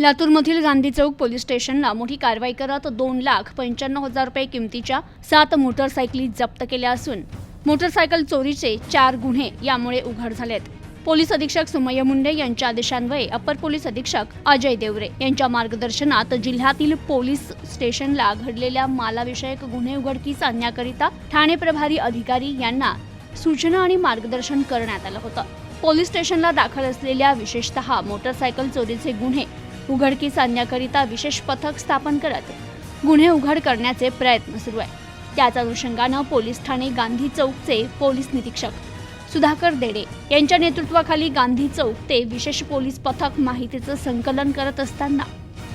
लातूरमधील गांधी चौक police स्टेशनला मोठी कारवाई करत दोन लाख पंच्याण्णव हजार रुपये किमतीच्या सात मोटरसायकली जप्त केल्या असून मोटरसायकल चोरीचे चार गुन्हे यामुळे उघड झालेत. पोलीस अधीक्षक सुमय मुंडे यांच्या आदेशान्वये अपर पोलीस अधीक्षक अजय देवरे यांच्या मार्गदर्शनात जिल्ह्यातील पोलीस स्टेशनला घडलेल्या मालाविषयक गुन्हे उघडकीस आणण्याकरिता ठाणे प्रभारी अधिकारी यांना सूचना आणि मार्गदर्शन करण्यात आलं होतं. पोलीस स्टेशनला दाखल असलेल्या विशेषतः मोटरसायकल चोरीचे गुन्हे उघडकीस आणण्याकरिता विशेष पथक स्थापन करत गुन्हे उघड करण्याचे प्रयत्न सुरू आहे. त्याच अनुषंगानं पोलीस ठाणे गांधी चौकचे पोलीस निरीक्षक सुधाकर देडे यांच्या नेतृत्वाखाली गांधी चौक ते विशेष पोलीस पथक माहितीचं संकलन करत असताना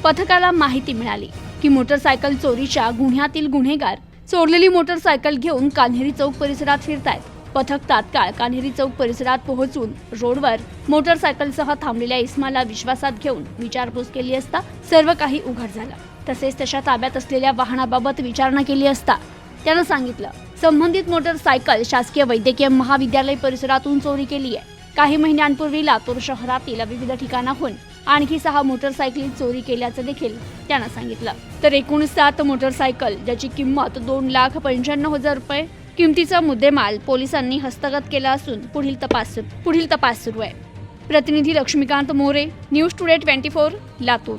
पथकाला माहिती मिळाली की मोटरसायकल चोरीच्या गुन्ह्यातील गुन्हेगार चोरलेली मोटरसायकल घेऊन कान्हेरी चौक परिसरात फिरतायत. पथक तात्काळ कान्हेरी चौक परिसरात पोहोचून रोडवर मोटरसायकलसह थांबलेल्या इस्माला विश्वासात घेऊन विचारपूस केली असता सर्व काही उघड झालं. तसेच त्याच्या ताब्यात असलेल्या वाहनाबाबत विचारणा केली असता त्यानं सांगितलं संबंधित मोटरसायकल शासकीय वैद्यकीय महाविद्यालय परिसरातून चोरी केली आहे. काही महिन्यांपूर्वी लातूर शहरातील विविध ठिकाणाहून आणखी सहा मोटरसायकली चोरी केल्याचं देखील त्यानं सांगितलं. तर एकूण सात मोटरसायकल ज्याची किंमत दोन लाख पंच्याण्णव हजार रुपये किमतीचा मुद्देमाल पोलिसांनी हस्तगत केला असून पुढील तपास पुढील तपास सुरू आहे. प्रतिनिधी Laxmikant More news today twenty four Latur.